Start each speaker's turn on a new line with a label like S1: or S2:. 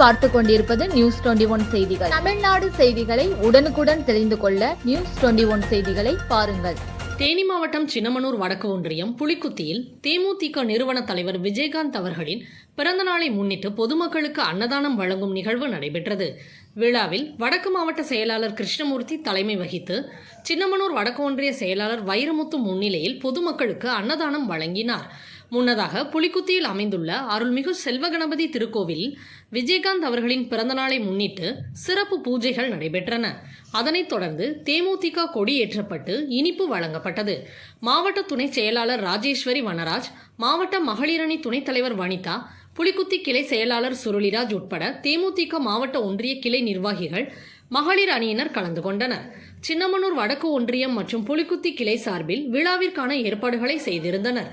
S1: பார்த்து கொண்டிருப்பது news twenty one செய்திகள். தமிழ்நாடு செய்திகளை உடனுக்குடன் தெரிந்து கொள்ள நியூஸ் டுவெண்டி ஒன் செய்திகளை பாருங்கள்.
S2: தேனி மாவட்டம் சின்னமனூர் வடக்கு ஒன்றியம் புலிக்குத்தியில் தேமுதிக நிறுவன தலைவர் விஜயகாந்த் அவர்களின் பிறந்த நாளை முன்னிட்டு பொதுமக்களுக்கு அன்னதானம் வழங்கும் நிகழ்வு நடைபெற்றது. விழாவில் வடக்கு மாவட்ட செயலாளர் கிருஷ்ணமூர்த்தி தலைமை வகித்து சின்னமனூர் வடக்கு ஒன்றிய செயலாளர் வைரமுத்து முன்னிலையில் பொதுமக்களுக்கு அன்னதானம் வழங்கினார். முன்னதாக புலிக்குத்தியில் அமைந்துள்ள அருள்மிகு செல்வகணபதி திருக்கோவில் விஜயகாந்த் அவர்களின் பிறந்தநாளை முன்னிட்டு சிறப்பு பூஜைகள் நடைபெற்றன. அதனைத் தொடர்ந்து தேமுதிக கொடியேற்றப்பட்டு இனிப்பு வழங்கப்பட்டது. மாவட்ட துணை செயலாளர் ராஜேஸ்வரி வனராஜ் மாவட்ட மகளிரணி துணைத் தலைவர் வனிதா புலிக்குத்தி கிளை செயலாளர் சுருளிராஜ் உட்பட தேமுதிக மாவட்ட ஒன்றிய கிளை நிர்வாகிகள் மகளிர் அணியினர் கலந்து கொண்டனர். சின்னமனூர் வடக்கு ஒன்றியம் மற்றும் புலிக்குத்தி கிளை சார்பில் விழாவிற்கான ஏற்பாடுகளை செய்திருந்தனர்.